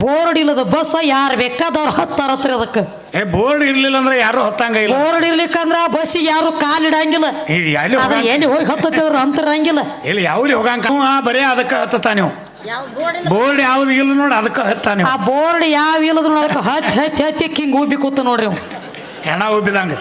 Board ಇಲ್ಲದ bus ಯಾರು ಬೇಕಾದವ್ರು ಹತ್ತಾರತ್ರಿ ಅದಕ್ಕೆ. ಏ ಬೋರ್ಡ್ ಇರ್ಲಿಲ್ಲ ಅಂದ್ರೆ ಯಾರು ಹತ್ತಂಗಿಲ್ಲ ಬೋರ್ಡ್ ಇರ್ಲಿಕ್ಕಂದ್ರ ಆ ಬಸ್ಸಿಗೆ ಯಾರು ಕಾಲಿಡಂಗಿಲ್ಲ ಇದು ಎಲ್ಲಿ ಆದ್ರೆ ಹೋಗಂಗ ಎಲ್ಲಿ ಹೋಗಿ ಹತ್ತತ್ತಿದ್ರ ಅಂತರಂಗಿಲ್ಲ. ಇಲ್ಲಿ ಯಾವ್ದು ಹೋಗಂಗ ಬರೇ ಬರೀ ಅದಕ್ಕೆ ಹತ್ತತ ನೀವು. ಬೋರ್ಡ್ ಯಾವ್ದು ಇಲ್ಲ ನೋಡಿ ಅದಕ್ಕೆ ಹತ್ತಾ ನೀವು. ಆ ಬೋರ್ಡ್ ಯಾವ ಇಲ್ಲದ್ರು ಅದಕ್ಕೆ ಹತ್ತಿ ಹತ್ತಿ ಹತ್ತಿ ಕಿಂಗ್ ಉಬ್ಬಿ ಕೂತ ನೋಡ್ರಿ ಅವ್ ಹೆಣ ಉಬ್ಬಿದಂಗ.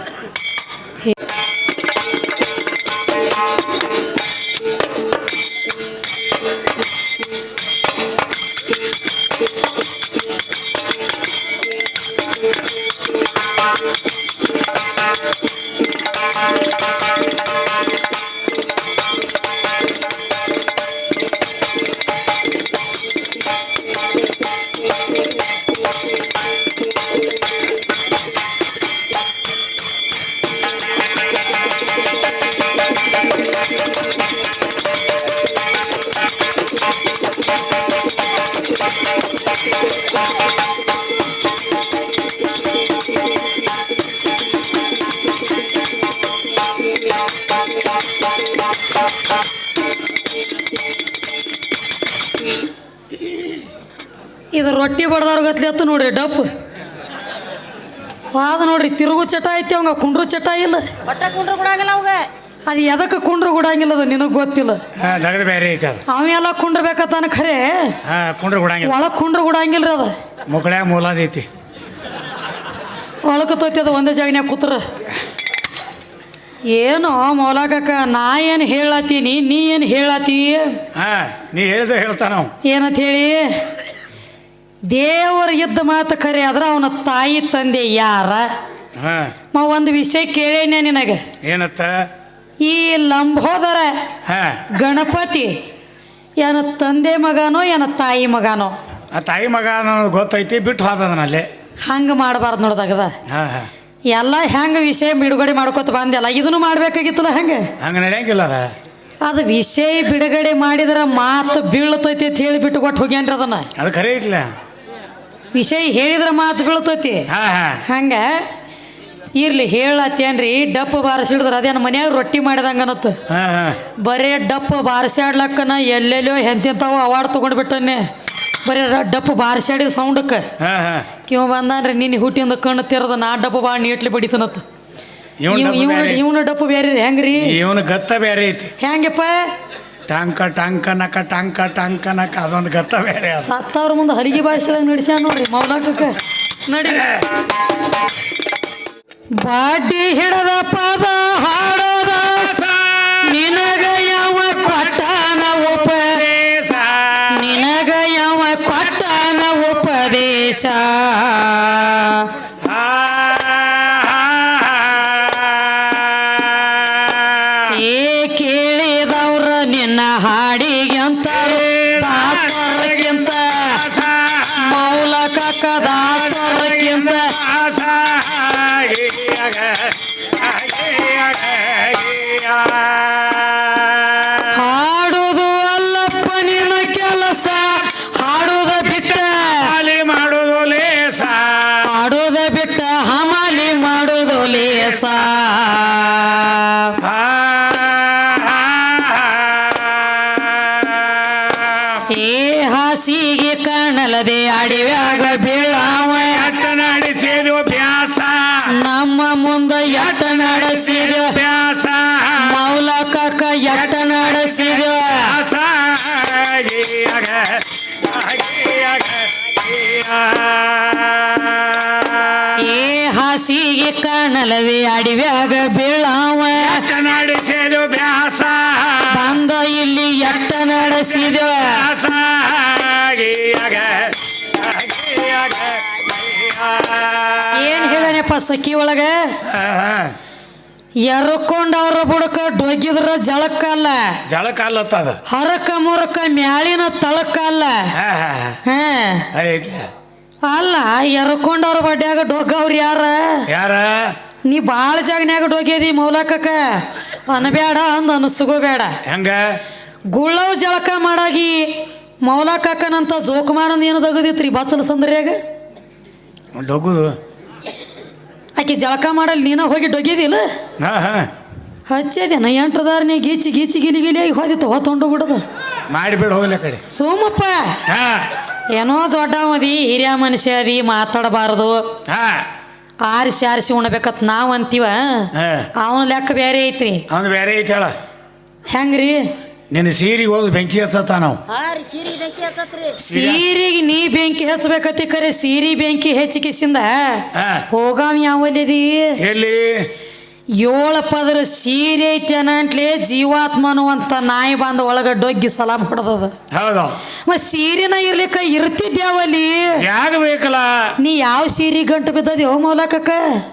ಇದು ರೊಟ್ಟಿ ಬಡ್ದವ್ರ ಗತ್ಲಿ ನೋಡಿ ನೋಡ್ರಿ ಡಪ್. ಅದ ನೋಡ್ರಿ ತಿರುಗು ಚಟ ಐತಿ ಅವಂಗ ಕುಂಡ್ರು ಚಟ ಇಲ್ಲ. ಕುಂಡ್ರು ಅವಾಗ. ಅದು ಎದಕ್ಕೆ ಕುಂಡ್ರು ಗುಡಂಗಿಲ್ಲ ಅದು ನಿನಗೆ ಗೊತ್ತಿಲ್ಲ. ಬೇರೆ ಐತೆ ಅವೆಲ್ಲ ಕುಂಡ್ರಬೇಕತ್ತಾನ ಖರೆ? ಹಾ ಕುಂಡ್ರ ಕೊಡಂಗಿಲ್ಲ. ಒಳಗೆ ಕುಂಡ್ರು ಗುಡಂಗಿಲ್ರಿ ಅದು. ಮುಕ್ಕಳ್ಯಾಗ ಮೂಲದೈತಿ ಒಳಗೆ ತೋತಿ ಅದು ಒಂದೇ ಜಾಗನ್ಯಾಗ ಕೂತ್ರ. ಏನೋ ಮೌಲಾಕಕ್ಕ ನಾ ಏನು ಹೇಳತ್ತೀನಿ ನೀ ಏನು ಹೇಳತ್ತೀ? ಹಾ ನೀ ಹೇಳಿದ ಹೇಳ್ತಾನ ಏನಂತ ಹೇಳಿ? ದೇವರ ಇದ್ದ ಮಾತು ಖರೆ ಆದ್ರೆ ಅವನ ತಾಯಿ ತಂದೆ ಯಾರ? ಮ ಒಂದು ವಿಷಯ ಕೇಳೇನೆ ನಿನಗೆ. ಏನತ್ತ? ಈ ಲಂಬೋದರ ಹಾ. ಗಣಪತಿ ಏನ ತಂದೆ ಮಗನೋ ಏನ ತಾಯಿ ಮಗನೋ? ಆ ತಾಯಿ ಮಗ ಗೊತ್ತೈತಿ ಬಿಟ್ಟು ಹೋದನಲ್ಲಿ ಹಂಗ ಮಾಡಬಾರ್ದು ನೋಡ್ದಾಗದ ಎಲ್ಲ ಹೆಂಗೆ ವಿಷಯ ಬಿಡುಗಡೆ ಮಾಡ್ಕೊತ ಬಂದೆಲ್ಲ ಇದನ್ನು ಮಾಡ್ಬೇಕಾಗಿತ್ತಲ್ಲ ಹಂಗೆ? ಹಂಗೆ ನಡೆಯಂಗಿಲ್ಲ ಅದ. ಅದು ವಿಷಯ ಬಿಡುಗಡೆ ಮಾಡಿದ್ರೆ ಮಾತು ಬೀಳ್ತೈತಿ ಅಂತ ಹೇಳಿ ಬಿಟ್ಟು ಕೊಟ್ಟು ಹೋಗ್ಯಾನ್ರಿ ಅದನ್ನ. ಅದು ಖರೆ ಐತಿಲ್ಲ ವಿಷಯ ಹೇಳಿದ್ರೆ ಮಾತು ಬೀಳ್ತೈತಿ. ಹಾ ಹಾ. ಹಂಗೆ ಇರ್ಲಿ ಹೇಳತ್ತೇನ್ರಿ ಡಪ್ಪ ಬಾರಿಸಿಡಿದ್ರೆ ಅದೇನು ಮನ್ಯಾಗ ರೊಟ್ಟಿ ಮಾಡಿದಂಗೆ ಅನ್ನತ್ತು ಹಾ ಹಾ. ಬರೇ ಡಪ್ಪ ಬಾರಿಸಾಡ್ಲಕ್ಕನ ಎಲ್ಲೆಲ್ಲೋ ಎಂತೆಂತಾವ ಅವಾರ್ಡ್ ತೊಗೊಂಡ್ಬಿಟ್ಟನೆ ಬರೀ ರ- ಡಪ್ಪ ಬಾರಿಸಾಡಿದ ಸೌಂಡಕ್ಕೆ. ಹಾ ಹಾ. ಇವ ಬಂದಾನ್ರಿ ನಿನ್ನ ಹುಟ್ಟಿಂದ ಕಣ್ಣು ತೆರೆದ ನಾ ಡಪ್ಪ ಭಾಳ ನೀಟ್ಲಿ ಬಡಿತನತ್ತ ಇವನ ಡಬ್ಬ ಇವನು ಬ್ಯಾರೆ. ಇವನು ಡಪ್ಪ ಬೇರೆ ರೀ ಹೆಂಗ್ರಿ? ಇವನು ಗತ್ತ ಬೇರೆ ಐತಿ. ಹೆಂಗಪ್ಪ? ಟಾಂಕ ಟಾಂಕ ನಕ ಟಾಂಕ ಟಾಂಕ ನಕ ಅದೊಂದು ಗತ್ತ ಬೇರೆ ಅದ. ಸತ್ತವ್ರ ಮುಂದೆ ಹಲಿಗೆ ಬಾಯಿಸಿದಾಗ ನಡೆಸ ನೋಡ್ರಿ ಮೌಲಾಕಕ್ಕ ನಡಿ. ಬಾಡಿ ಹಿಡದ ಮೌಲಕಕ್ಕ ದಾಸರಕ್ಕಿಂತ ಹಾಡುದು ಅಲ್ಲಪ್ಪ ನಿನ್ನ ಕೆಲಸ, ಹಾಡುದ ಬಿಟ್ಟ ಮಾಡುದು ಲೇಸ ಹಾಡುದ ಬಿಟ್ಟ ಹಮಾಲಿ ಮಾಡುದು ಲೇಸ. ಏ ಹಾಸಿಗೆ ಕಾಣಲದೆ ಅಡಿವ್ಯಾಗ ಬೀಳಾವ. ಎಟ್ಟ ನಡೆಸಿದು ಬ್ಯಾಸ. ನಮ್ಮ ಮುಂದ ಎಟ್ಟ ನಡೆಸಿದ ಬ್ಯಾಸ. ಮೌಲಕಕ್ಕ ಎಟ್ಟ ನಡೆಸಿದ ಬ್ಯಾಸ. ಗೀಯ. ಏ ಹಾಸಿಗೆ ಕಾಣಲವೇ ಅಡಿವ್ಯಾಗ ಬೀಳಾವ. ಎಟ್ಟ ನಡೆಸಿದು ಬ್ಯಾಸ. ಗೀಯ. ಏನ್ ಹೇಳನಪ್ಪ ಸಖಿ ಒಳಗ? ಹಾ, ಅವ್ರ ಎರ್ಕೊಂಡವ್ರ ಬುಡಕ ಡೊಗಿದ್ರ ಜಳಕಲ್ಲ ಜಳಕಲ್ಲ ಹರಕ ಮುರಕ ಮ್ಯಾಳಿನ ತಳಕಲ್ಲ. ಅಲ್ಲ. ಎರ್ಕೊಂಡವ್ರ ಬಡ್ಯಾಗ ಡೊಗ್ಗವ್ರ ಯಾರ? ಯಾರ? ನೀ ಭಾಳ ಜಾಗನ್ಯಾಗ ಡೊಗ್ಯದಿ ಮೌಲಕಕ್ಕ. ಅನ್ಬೇಡ ಅಂದ ಬೇಡ ಹೆಂಗ? ಗುಳ್ಳವ್ ಜಳಕ ಮಾಡಾಗಿ ಮೌಲಕಕ್ಕನಂತ ಜೋಕುಮಾರನ್ ಏನು ತಗದಿತ್ರಿ ಬಚ್ಚಲ ಸಂದ್ರ್ಯಾಗ. ಡೊಗುದು ಆಕೆ ಜಳಕ ಮಾಡಲ್ ನೀನ ಹೋಗಿ ಡೊಗಿದಿಲ್ಲ ಹಚ್ಚದೆ ಹಚ್ಚದೇನ? ಎಂಟ್ರದಾರನೇ ಗೀಚಿ ಗೀಚಿ ಗಿಲಿ ಗಿಲಿ ಆಗಿ ಹೋದಿತ್ತು ಹೊತ್ತೊಂಡು ಬಿಡದ. ಮಾಡಿಬಿಡು ಹೋಗ್ಲಿ ಆ ಕಡೆ. ಸೋಮಪ್ಪ! ಹಾ. ಏನೋ ದೊಡ್ಡವದಿ ಹಿರಿಯ ಮನುಷ್ಯ ಅದಿ ಮಾತಾಡಬಾರದು. ಹಾ. ಆರಿಸಿ ಆರಿಸಿ ಉಣ್ಬೇಕತ್ ನಾವು ಅಂತೀವ. ಹಾ. ಅವನ ಲೆಕ್ಕ ಬೇರೆ ಐತ್ರಿ. ಅವ್ನು ಬೇರೆ ಐತೆ ಹೇಳ. ಹೆಂಗ್ರಿ? ನಿನ್ನ ಸೀರಿಗೆ ಹೋದ್ ಬೆಂಕಿ ಹಚ್ಚತ್ತ ನಾವು? ಸೀರೆಗೆ ನೀ ಬೆಂಕಿ ಹಚ್ಚಬೇಕತ್ತಿ ಕರೆ ಸೀರೆ ಬೆಂಕಿ ಹೆಚ್ಚಿಕಿಸಿಂದ? ಹಾ. ಹೋಗಾವ ಯಾವಲ್ಲಿದಿ? ಎಲ್ಲಿ? ಏಳು ಪದರ ಸೀರೆ ಐತಿ ಅನ್ನಂಟ್ಲೆ ಜೀವಾತ್ಮನು ಅಂತ ನಾಯಿ ಬಂದ ಒಳಗ ಡೊಗ್ಗಿ ಸಲಾಮ್ ಹೊಡೆದದ. ಹೌದು. ಮತ್ ಸೀರೆನ ಇರ್ಲಿಕ್ಕ ಇರ್ತಿದ್ಯಾವಲ್ಲಿ ಯಾಗ ಬೇಕಲ್ಲ? ನೀ ಯಾವ ಸೀರೆ ಗಂಟು ಬಿದ್ದದ ಯಾವ ಮೌಲಕಕ್ಕ?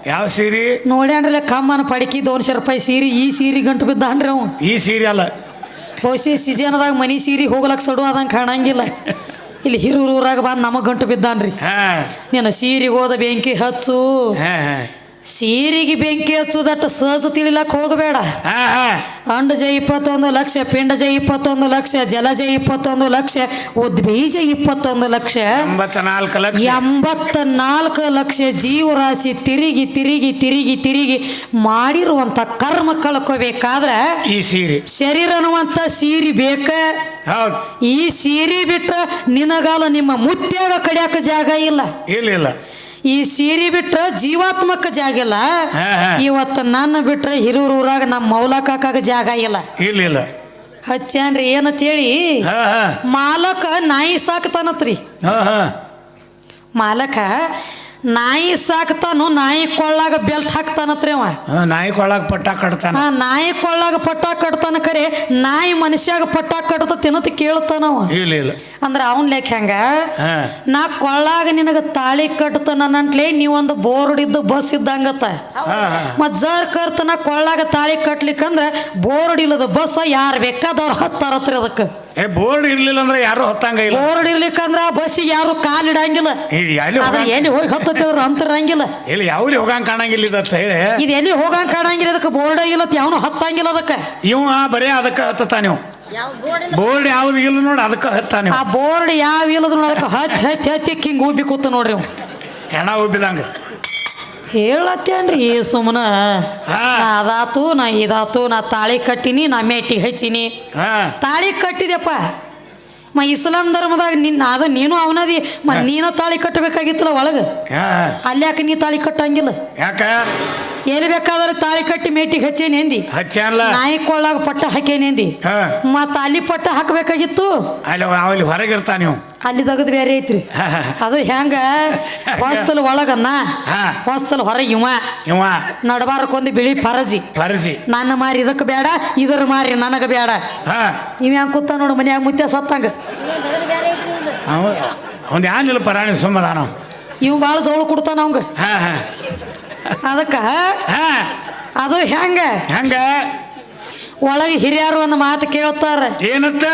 ಯಾವ ಸೀರೆ? ನೋಡ್ಯಾನ್ರಲ್ಲ ಕಮ್ಮನ ಪಡಕಿ ದೋನ್ಶೆ ರೂಪಾಯಿ ಸೀರೆ ಈ ಸೀರೆ ಗಂಟು ಬಿದ್ದಾನ್ರಿ ಅವ. ಈ ಸೀರೆ ಅಲ್ಲ. ಬಹುಶಃ ಸೀಸನ್ದಾಗ ಮನಿ ಸೀರಿ ಹೋಗ್ಲಕ್ಕೆ ಸಡು ಅದಂಗೆ ಕಾಣಂಗಿಲ್ಲ. ಇಲ್ಲಿ ಹಿರೂರು ಊರಾಗ ಬಂದು ನಮಗೆ ಗಂಟು ಬಿದ್ದಾನ್ರಿ. ನೀನು ಸೀರಿಗೆ ಹೋದ ಬೆಂಕಿ ಹಚ್ಚು. ಸೀರೆಗೆ ಬೆಂಕಿ ಹಚ್ಚುದಟ್ಟು ಸಹಜ ತಿಳಿಲಕ್ಕ ಹೋಗಬೇಡ. ಅಂಡ ಜ ಅಂಡಜ ಇಪ್ಪತ್ತೊಂದು ಲಕ್ಷ ಪಿಂಡ ಪಿಂಡಜ ಇಪ್ಪತ್ತೊಂದು ಲಕ್ಷ ಜಲಜ ಇಪ್ಪತ್ತೊಂದು ಲಕ್ಷ ಉದ್ಬೀಜ ಇಪ್ಪತ್ತೊಂದು ಲಕ್ಷ ಎಂಬತ್ತ ನಾಲ್ಕು ಲಕ್ಷ ಜೀವರಾಶಿ ತಿರುಗಿ ತಿರುಗಿ ತಿರುಗಿ ತಿರುಗಿ ಮಾಡಿರುವಂತ ಕರ್ಮ ಕಳ್ಕೋಬೇಕಾದ್ರೆ ಈ ಸೀರೆ. ಶರೀರ ಅನ್ನುವಂತ ಸೀರೆ ಬೇಕ? ಹೌದು. ಈ ಸೀರೆ ಬಿಟ್ಟು ನಿನಗಾಲ ನಿಮ್ಮ ಮುತ್ಯಾಗ ಕಡಿಯಾಕ ಜಾಗ ಇಲ್ಲ. ಇಲ್ಲ ಇಲ್ಲ. ಈ ಸೀರೆ ಬಿಟ್ರ ಜೀವಾತ್ಮಕ ಜಾಗ ಇಲ್ಲ. ಹಾ ಹಾ. ಇವತ್ತು ನನ್ನ ಬಿಟ್ರ ಹಿರೂರ್ ಊರಾಗ ನಮ್ಮ ಮೌಲಕಾಕಾಗ ಜಾಗ ಇಲ್ಲ. ಇಲ್ಲ ಇಲ್ಲ. ಹಚ್ಚಾನ್ರಿ ಏನಂತ ಹೇಳಿ? ಹಾ ಹಾ. ಮಾಲಕ ನಾಯಿ ಸಾಕ್ತಾನತ್ರಿ. ಹಾ ಹಾ. ಮಾಲಕ ನಾಯಿ ಸಾಕ್ತಾನು ನಾಯಿ ಕೊಳ್ಳಾಗ ಬೆಲ್ಟ್ ಹಾಕ್ತಾನತ್ರಿ ಅವ. ಹಾ ನಾಯಿ ಕೊಳ್ಳಾಗ ಪಟ್ಟ ಕಟ್ತಾನ. ನಾಯಿ ಕೊಳ್ಳಾಗ ಪಟ್ಟ ಕಟ್ತಾನ ಖರೆ ನಾಯಿ ಮನುಷ್ಯಾಗ ಪಟ್ಟ ಕಟ್ತ ತಿನ್ನತ್ ಕೇಳ್ತಾನವ ಇಲ್ಲ ಇಲ್ಲ. ಅಂದ್ರೆ ಅವನ್ ಲೆಕ್ಕ ಹೆಂಗ? ನಾ ಕೊಳ್ಳಾಗ ನಿನಗ ತಾಳಿ ಕಟ್ತಾನ ನಂಟ್ಲೆ ನೀವೊಂದು ಬೋರ್ಡ್ ಇದ್ದು ಬಸ್ ಇದ್ದಂಗತ್ತ. ಮತ್ ಜರ್ ಕರ್ತನ ಕೊಳ್ಳಾಗ ತಾಳಿ ಕಟ್ಲಿಕ್ಕಂದ್ರ ಬೋರ್ಡ್ ಇಲ್ಲದ ಬಸ್ ಯಾರು ಬೇಕಾದವ್ರು ಹತ್ತಾರತ್ರಿ ಅದಕ್ಕೆ. ಏ ಬೋರ್ಡ್ ಇರ್ಲಿಲ್ಲ ಅಂದ್ರೆ ಯಾರು ಹತ್ತಂಗ ಇಲ್ಲ. ಬೋರ್ಡ್ ಇರ್ಲಿಕ್ಕಂದ್ರ ಆ ಬಸ್ಸಿಗೆ ಯಾರು ಕಾಲಿಡಂಗಿಲ್ಲ ಇಡಂಗಿಲ್ಲ. ಎಲ್ಲಿ ಅದ್ರ ಎಲ್ಲಿ ಹೋಗಿ ಹತ್ತತ್ತೇವ್ರ ಅಂತರಂಗಿಲ್ಲ. ಇಲ್ಲಿ ಯಾವ್ಲಿ ಹೋಗಂಗ್ ಕಾಣಂಗಿಲ್ಲ ಇದತ್ತ ಹೇಳಿ. ಇದು ಎಲ್ಲಿ ಹೋಗಂಗ್ ಕಾಣಂಗಿಲ್ಲ ಅದಕ್ಕೆ ಬೋರ್ಡ್ ಇಲ್ಲ ಯಾವನು ಹತ್ತಂಗಿಲ್ಲ ಅದಕ್ಕೆ. ಇವ ಬರೀ ಅದಕ್ಕೆ ಹತ್ತತ ನೀವು ಬೋರ್ಡ್ ಯಾವ್ದು ಇಲ್ಲ ನೋಡಿ ಅದಕ್ಕೆ ಹತ್ತಾನೆ ಆ ಬೋರ್ಡ್ ಯಾವ ಇಲ್ಲದ ಅದಕ್ಕೆ ಹತ್ತಿ ಹತ್ತಿ ಹತ್ತಿ ಹಿಂಗೆ ಉಬ್ಬಿ ಕೂತ ನೋಡ್ರಿ ಅವ ಹೆಣ ಉಬ್ಬಿದಂಗ. ಹೇಳತ್ತೇನ್ರಿ ಸುಮ್ಮನ ಹಾ. ನಾ ಅದಾತು ನಾ ಇದಾತು ನಾ ತಾಳಿ ಕಟ್ಟಿನಿ ನಾ ಮೇಟಿ ಹಚ್ಚಿನಿ. ಹಾ. ತಾಳಿ ಕಟ್ಟಿದೆಪ್ಪ ಮ ಇಸ್ಲಾಂ ಧರ್ಮದಾಗ ನಿನ್ನ ಅದು ನೀನು ಅವನದಿ. ಮ ನೀನ ತಾಳಿ ಕಟ್ಟಬೇಕಾಗಿತ್ತಲ್ಲ ಒಳಗೆ? ಹಾ. ಅಲ್ಲಿ ಯಾಕೆ ನೀ ತಾಳಿ ಕಟ್ಟಂಗಿಲ್ಲ? ಯಾಕ? ಎಲ್ಲಿ ಬೇಕಾದ್ರೆ ತಾಳಿ ಕಟ್ಟಿ ಮೇಟಿಗೆ ಹಚ್ಚೇನೇಂದಿ ಹಚ್ಚಲ್ಲ ನಾಯಿ ಕೊಳ್ಳಾಗ ಪಟ್ಟ ಹಾಕೇನೇಂದಿ ಹಾ. ಮತ್ತು ಅಲ್ಲಿ ಪಟ್ಟ ಹಾಕಬೇಕಾಗಿತ್ತು? ಅಲ್ಲಿ ಅಲ್ಲಿ ಹೊರಗಿರ್ತಾ ನೀವು. ಅಲ್ಲಿ ತೆಗೆದು ಬೇರೆ ಐತ್ರಿ. ಹಾ, ಹಾ, ಅದು ಹೆಂಗ? ಹೊಸ್ತಲ್ ಒಳಗನ್ನ ಹಾ. ಹೊಸ್ತಲ್ ಹೊರಗೆ ಇವ. ಇವ. ನಡಬಾರಕ್ಕೊಂದು ಬಿಳಿ ಫರಜಿ ಪರ್ಜಿ. ನನ್ನ ಮಾರಿ ಇದಕ್ಕೆ ಬೇಡ ಇದ್ರ ಮಾರಿ ನನಗೆ ಬೇಡ ಹಾ. ಇವ ಹೆಂಗ್ ಕೂತ ನೋಡು ಮನ್ಯಾಗ ಮುತ್ಯ ಸತ್ತಂಗ. ಅವ್ನು ಯಾನಿಲ್ಲ ಪರಾಣಿ ಸುಮ್ಮದಾನ ಇವ್ ಭಾಳ ಜೋಳು ಕೊಡ್ತಾನ ಅವಂಗ. ಹಾ ಹಾ. ಅದಕ್ಕೆ ಹಾ. ಅದು ಹೆಂಗ? ಹೆಂಗ? ಒಳಗೆ ಹಿರಿಯರು ಒಂದು ಮಾತು ಕೇಳ್ತಾರ. ಏನತ್ತ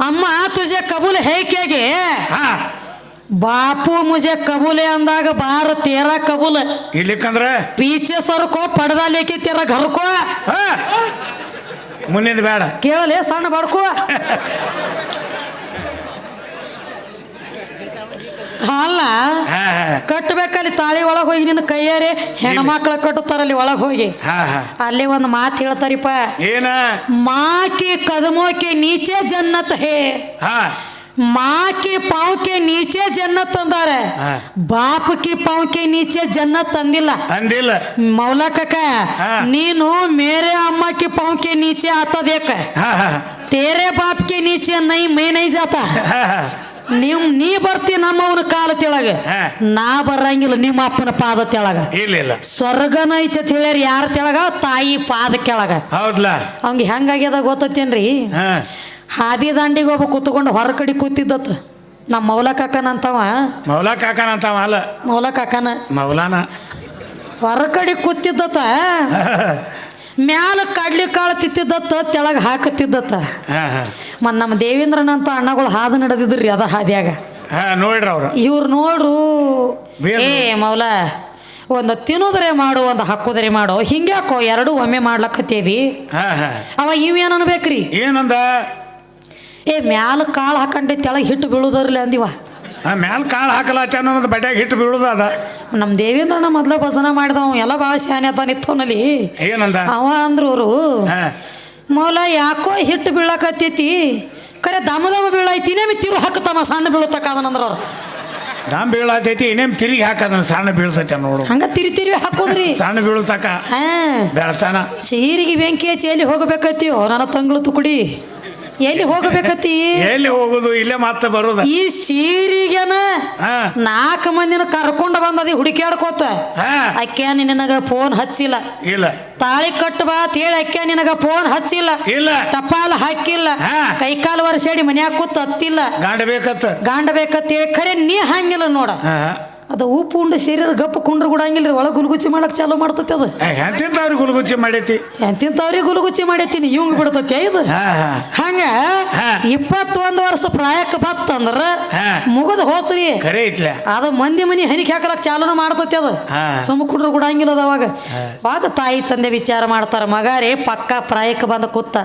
ಅಮ್ಮ ತುಜೆ ಕಬೂಲ್ ಹೇಗೆ ಹಾ. ಬಾಪು ಮುಜೆ ಕಬೂಲೆ ಅಂದಾಗ ಬಾರ ತೇರ ಕಬೂಲ್. ಇಲ್ಲಿಕ್ಕಂದ್ರ ಪೀಚೆ ಸರ್ಕೋ ಪಡ್ದ ಲೇಕಿ ತೇರ ಘರ್ಕೋ ಹಾ. ಮುಂದಿನ ಬೇಡ. ಕೇಳಲೆ ಸಣ್ಣ ಬಡ್ಕೋ. ಅಲ್ಲ ಕಟ್ಟಬೇಕಲ್ಲಿ ತಾಳಿ ಒಳಗೆ ಹೋಗಿ ನಿನ್ನ ಕೈಯಾರೆ ಹೆಣ್ಮಕ್ಳ ಕಟ್ಟುತ್ತಾರ ಅಲ್ಲಿ ಒಳಗೆ ಹೋಗಿ. ಅಲ್ಲಿ ಒಂದು ಮಾತು ಹೇಳ್ತಾರಿಪ್ಪ. ಏನ? ಮಾಕೆ ಕದಮೋಕೆ ನೀಚೆ ಜನ್ನತ್ ಹೇ. ಮಾಕಿ ಪಾವ್ಕೆ ನೀಚೆ ಜನ್ನತ್ ತಂದಾರೆ ಬಾಪಕಿ ಪಾವ್ಕೆ ನೀಚೆ ಜನ್ನತ್ ತಂದಿಲ್ಲ ಅಂದಿಲ್ಲ. ಮೌಲ ನೀನು ಮೇರೆ ಅಮ್ಮಕಿ ಪಾವ್ಕೆ ನೀಚೆ ಆತದೇಕ ತೇರೆ ಬಾಪ್ಕೆ ನೀಚೆ ನೈ ಮೈ ನೈ ಜಾತ. ನಿಮ್ ನೀ ಬರ್ತಿ ನಮ್ಮವನ ಕಾಲ ತೆಳಗ. ನಾ ಬರಂಗಿಲ್ಲ ನಿಮ್ಮ ಅಪ್ಪನ ಪಾದ ತೆಳಗ. ಇಲ್ಲ ಇಲ್ಲ. ಸ್ವರ್ಗನ ಐತೆ ಅಂತ ಹೇಳ್ಯಾರ ಯಾರ ತೆಳಗ? ತಾಯಿ ಪಾದ ಕೆಳಗ. ಹೌದ್ಲಾ. ಅವಂಗ ಹೆಂಗಾಗ್ಯದ ಗೊತ್ತೇನ್ರಿ ಹಾದಿ ದಾಂಡಿಗೆ ಒಬ್ಬ ಕೂತ್ಕೊಂಡು ಹೊರ ಕಡೆ ಕೂತಿದ್ದತ್ತ ನಮ್ಮ ಮೌಲ ಕಾಕನ ಅಂತವ. ಮೌಲ ಕಾಕನ ಅಂತವ ಅಲ್ಲ. ಮೌಲ ಕಾಕನ. ಮೌಲಾನ. ಹೊರ ಕಡೆ ಕೂತಿದ್ದತ್ತ. ಮ್ಯಾಲ ಕಡ್ಲಿ ಕಾಳು ತಿತ್ತಿದ್ದತ್ತ ತೆಳಗೆ ಹಾಕತ್ತಿದ್ದತ್ತ. ಮತ್ತು ನಮ್ಮ ದೇವೇಂದ್ರನಂತ ಅಣ್ಣಗಳು ಹಾದು ನಡೆದಿದ್ರಿ ಅದ ಹಾದ್ಯಾಗ. ನೋಡ್ರಿ ಅವ್ರು. ಇವ್ರು ನೋಡ್ರು. ಏ ಮೌಲ ಒಂದು ತಿನ್ನುದ್ರೆ ಮಾಡು ಒಂದು ಹಾಕೋದ್ರೆ ಮಾಡು ಹಿಂಗ್ಯಾಕೋ ಎರಡು ಒಮ್ಮೆ ಮಾಡ್ಲಕತ್ತೇವಿ. ಅವ ಇವೇನು ಅನ್ಬೇಕ್ರಿ? ಏನಂದ? ಏ ಮ್ಯಾಲ ಕಾಳು ಹಾಕಂಡಿ ತೆಳಗೆ ಹಿಟ್ಟು ಬೀಳುದರ್ಲಿ ಅಂದಿವ. ಮ್ಯಾಲ ಕಾಳು ಹಾಕಲ್ಲ ಅನ್ನೋದು ಬಡ್ಯಾಗ ಹಿಟ್ಟು ಬೀಳುದ ಅದ. ನಮ್ಮ ದೇವೇಂದ್ರನ ಮೊದ್ಲ ಭಜನ ಮಾಡಿದವ ಎಲ್ಲ ಭಾಳ ಶಾನೆ ಅದ ನಿತ್ತವನಲ್ಲಿ ಏನಂದ? ಅವ ಅಂದ್ರು ಅವರು ಮೌಲ ಯಾಕೋ ಹಿಟ್ಟು ಬೀಳಕತ್ತೈತಿ? ಕರೆ ದಮ ದಮ ಬೀಳೈತಿ ಇನ್ನೇಮಿ ತಿರು ಹಾಕುತ್ತಮ್ಮ ಸಣ್ಣ ಬೀಳುತ್ತಕ್ಕ ಅದನಂದ್ರ ಅವ್ರು ದಾಮ್ ಬೀಳತೈತಿ ಇನ್ನೇಮ್ ತಿರುಗಿ ಹಾಕದನ್ನ ಸಣ್ಣ ಬೀಳ್ತೈತೆ ನೋಡು. ಹಂಗ ತಿರಿ ತಿರುವಿ ಹಾಕೋದ್ರಿ. ಸಣ್ಣ ಬೀಳುತ್ತಕ ಹಾ. ಬೆಳತಾನ ಸೀರಿಗೆ ಬೆಂಕಿ ಹಚ್ಚಿ ಎಲ್ಲಿ ಹೋಗಬೇಕತ್ತೀಯೋ ನನ್ನ ತಂಗಳು ತುಕುಡಿ. ಎಲ್ಲಿ ಹೋಗಬೇಕತಿ ಎಲ್ಲಿ ಹೋಗುದು? ಇಲ್ಲೇ ಮತ್ತೆ ಬರುದ. ಈ ಸೀರಿಗೆನ ಹಾ. ನಾಲ್ಕು ಮಂದಿನ ಕರ್ಕೊಂಡು ಬಂದದಿ ಹುಡುಕ್ಯಾಡ್ಕೋತ. ಹಾ. ಅಕ್ಕ್ಯ ನಿನಗ ಫೋನ್ ಹಚ್ಚಿಲ್ಲ. ಇಲ್ಲ. ತಾಳಿ ಕಟ್ಟು ಬಾ ಅಂತ ಹೇಳಿ ಅಕ್ಕ್ಯ ನಿನಗ ಫೋನ್ ಹಚ್ಚಿಲ್ಲ. ಇಲ್ಲ. ಟಪಾಲ್ ಹಾಕಿಲ್ಲ. ಕೈಕಾಲು ವರ್ಷ ಹೇಳಿ ಮನ್ಯಾಗ ಕೂತ್ ಹತ್ತಿಲ್ಲ ಗಾಂಡ ಬೇಕತ್ತ. ಗಾಂಡ ಬೇಕಂತೇಳಿ ಖರೆ ನೀ ಹಂಗಿಲ್ಲ ನೋಡ. ಹಾ. ಅದು ಉಪ್ಪು ಉಂಡು ಶರೀರ ಗಪ್ಪ ಕುಂಡ್ರು ರೀ ಒಳಗೆ ಗುಲ್ಗುಚ್ಚಿ ಮಾಡಕ್ ಚಾಲು ಮಾಡ್ತತಿ ಅದು. ಎಂತಿಂತವ್ರಿ ಗುಲ್ಗುಚ್ಚಿ ಮಾಡೈತಿ? ಎಂತಿಂತವ್ರಿ ಗುಲ್ಗುಚ್ಚಿ ಮಾಡೈತಿನಿ ಇವಂಗ್ ಬಿಡ್ತತಿ ಇದು ಹಂಗ ಇಪ್ಪತ್ತೊಂದ್ ವರ್ಷ ಪ್ರಾಯಕ್ಕೆ ಬತ್ತಂದ್ರ. ಮುಗದ್ ಹೋತ್ರಿ. ಐತ್ಲೆ. ಅದ ಮಂದಿ ಮನಿ ಹನಿಕೆ ಹಾಕಲಕ್ ಚಾಲನ ಮಾಡ್ತತಿ ಅದು. ಸುಮ್ ಸುಮ್ಮ ಕುಡ್ರು ಗುಡಂಗಿಲ್ಲ ಅದ ಅವಾಗ. ಅವಾಗ ತಾಯಿ ತಂದೆ ವಿಚಾರ ಮಾಡ್ತಾರ ಮಗಾರೇ ಪಕ್ಕ ಪ್ರಾಯಕ್ಕೆ ಬಂದ ಕೂತ.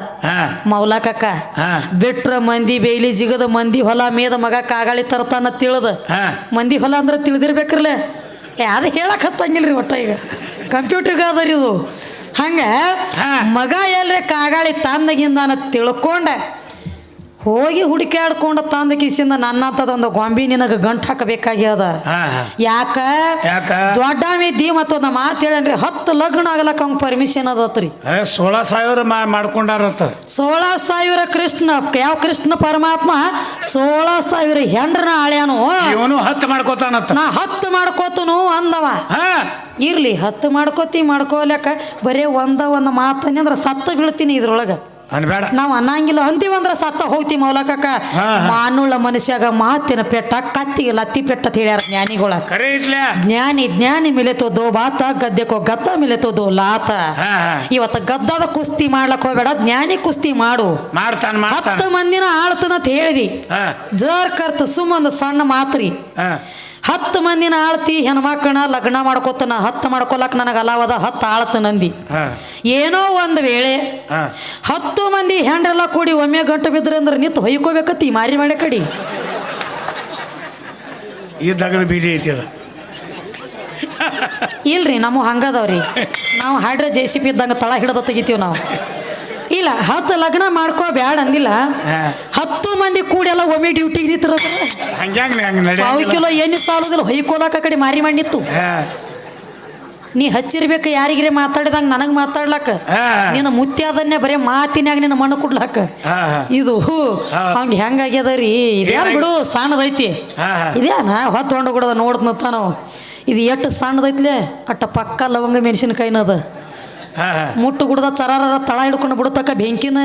ಮೌಲಾಕಕ್ಕ ಬಿಟ್ರ ಮಂದಿ ಬೇಲಿ ಜಿಗದ ಮಂದಿ ಹೊಲ ಮೇದ ಮಗ ಕಾಗಾಳಿ ತರ್ತಾನ ತಿಳಿದ. ಮಂದಿ ಹೊಲ ಅಂದ್ರೆ ತಿಳಿದಿರ್ಬೇಕ್ರಲ್ಲ ಏ ಅದು ಹೇಳಕ್ ಹತ್ತಂಗಿಲ್ರಿ ಒಟ್ಟ ಈಗ. ಕಂಪ್ಯೂಟರ್ಗೆ ಅದರಿ ಇದು. ಹಂಗ. ಮಗ ಎಲ್ರೆ ಕಾಗಾಳಿ ತಂದಗಿಂದ ತಿಳ್ಕೊಂಡ. ಹೋಗಿ ಹುಡುಕಾಡ್ಕೊಂಡ ತಂದ ಕಿಸಿಂದ ನನ್ನಂತದ ಒಂದು ಗೊಂಬಿ ನಿನಗೆ ಗಂಟು ಹಾಕಬೇಕಾಗ್ಯದ. ಯಾಕ? ದೊಡ್ಡ ಮಿದ್ದಿ ನಮ್ಮ ಮಾತು ಹೇಳನ್ರಿ ಹತ್ತು ಲಗ್ನ ಆಗ್ಲಕ್ಕ ಅವ್ನ ಪರ್ಮಿಷನ್ ಅದತ್ರಿ. ಸೋಳ ಸಾವಿರ ಮಾ ಮಾಡ್ಕೊಂಡಾರತ್ತ ಸೋಳ ಸಾವಿರ ಕೃಷ್ಣ ಯಾವ ಕೃಷ್ಣ ಪರಮಾತ್ಮ? ಸೋಳ ಸಾವಿರ ಹೆಂಡ್ರನ ಆಳ್ಯಾನು? ಇವನು ಹತ್ತು ಮಾಡ್ಕೋತಾನತ್ತ ನಾ ಹತ್ತು ಮಾಡ್ಕೋತನು ಅಂದವ. ಇರ್ಲಿ ಹತ್ತು ಮಾಡ್ಕೋತಿ ಮಾಡ್ಕೋಲಕ್ಕ ಬರೇ ಒಂದ ಒಂದು ಮಾತನ್ನಿ ಅಂದ್ರೆ ಸತ್ತು ಬೀಳ್ತೀನಿ ಇದ್ರೊಳಗೆ. ಅನ್ಬೇಡ ನಾವು ಅನ್ನಂಗಿಲ್ಲ ಅಂತೀವಂದ್ರ ಸತ್ತ ಹೋಗ್ತೀವಿ ಮೌಲಕಕ್ಕ. ಮಾನುಳ್ಳ ಮನುಷ್ಯಾಗ ಮಾತಿನ ಪೆಟ್ಟ ಕತ್ತಿಗೆ ಲತ್ತಿ ಪೆಟ್ಟ ಹೇಳ್ಯಾರ ಜ್ಞಾನಿಗಳ. ಜ್ಞಾನಿ ಜ್ಞಾನಿ ಮಿಲೆತೋ ದೋ ಬಾತ ಗದ್ದೆಕೋ ಗದ್ದ ಮಿಲೆತೋ ದೋ ಲಾತ. ಇವತ್ತು ಗದ್ದದ ಕುಸ್ತಿ ಮಾಡ್ಲಕ್ ಹೋಗ್ಬೇಡ ಜ್ಞಾನಿ ಕುಸ್ತಿ ಮಾಡು. ಹತ್ತು ಮಂದಿನ ಆಳ್ತನಂತ ಹೇಳಿದಿ. ಜರ್ ಕರ್ತ ಸುಮ್ಮ ಸಣ್ಣ ಮಾತ್ರಿ. ಹತ್ತು ಮಂದಿನ ಆಳ್ತಿ ಹೆಣ್ಮಕ್ಳನ್ನ ಲಗ್ನ ಮಾಡ್ಕೋತನ ಹತ್ತು ಮಾಡ್ಕೊಲಕ್ ನನಗೆ ಅಲಾವದ ಹತ್ತು ಆಳ್ತ ನಂದಿ. ಏನೋ ಒಂದು ವೇಳೆ ಹತ್ತು ಮಂದಿ ಹೆಂಡ್ರೆಲ್ಲ ಕೂಡಿ ಒಮ್ಮೆ ಗಂಟು ಬಿದ್ರೆ ಅಂದ್ರೆ ನಿಂತು ಹೊಯ್ಕೋಬೇಕತ್ತಿ ಮಾರಿ ಮಾಡೆ ಕಡಿ. ಬೀಡಿ ಐತಿ ಅದು. ಇಲ್ರಿ ನಮ್ಮ ಹಂಗದವ್ರಿ. ನಾವು ಹಾಡ್ರೆ ಜೆ ಸಿ ಪಿ ಇದ್ದಂಗೆ ತಳ ಹಿಡ್ದ ತೆಗಿತೀವಿ ನಾವು. ಇಲ್ಲ ಹತ್ತು ಲಗ್ನ ಮಾಡ್ಕೋ ಬ್ಯಾಡ ಅಂದಿಲ್ಲ. ಹತ್ತು ಮಂದಿ ಕೂಡಿ ಎಲ್ಲ ಒಮ್ಮೆ ಡ್ಯೂಟಿಗೆ ಪಾವು ನಡಿ ಕಿಲೋ ಏನು ಸಾಲೋದಿಲ್ಲ. ಹೊಯ್ಕೋಲಕ್ಕ ಕಡೆ ಮಾರಿ ಮಾಡಿತ್ತು ನೀ ಹಚ್ಚಿರ್ಬೇಕು ಯಾರಿಗಿರೆ ಮಾತಾಡಿದಂಗ ನನಗೆ ಮಾತಾಡ್ಲಕ್ಕ? ನೀನು ನಿನ್ನ ಮುತ್ಯಾದನ್ನೇ ಬರೀ ಮಾತಿನ್ಯಾಗ ನಿನ್ನ ಮಣ್ಣು ಕುಡ್ಲಾಕ ಹಾ ಹಾ. ಇದು ಹಾ. ಹಂಗೆ ಹೆಂಗಾಗ್ಯದ ರೀ? ಇದ್ಯಾರು ಬಿಡು ಸಣ್ಣದೈತಿ. ಇದ್ಯಾನ? ಹೊತ್ತು ಹೊಂಡ ಬಿಡದ ನೋಡ್ತನತ್ತ ನಾವು ಇದು ಎಷ್ಟು ಸಣ್ಣದೈತ್ಲೆ? ಅಟ್ಟ ಪಕ್ಕ ಲವಂಗ ಮೆಣಸಿನಕಾಯಿನ ಅದ ಹಾ ಹಾ ಮುಟ್ಟು ಗುಡ್ದ ಚರಾರ ತಳ ಹಿಡ್ಕೊಂಡು ಬಿಡತಕ್ಕ ಬೆಂಕಿನ.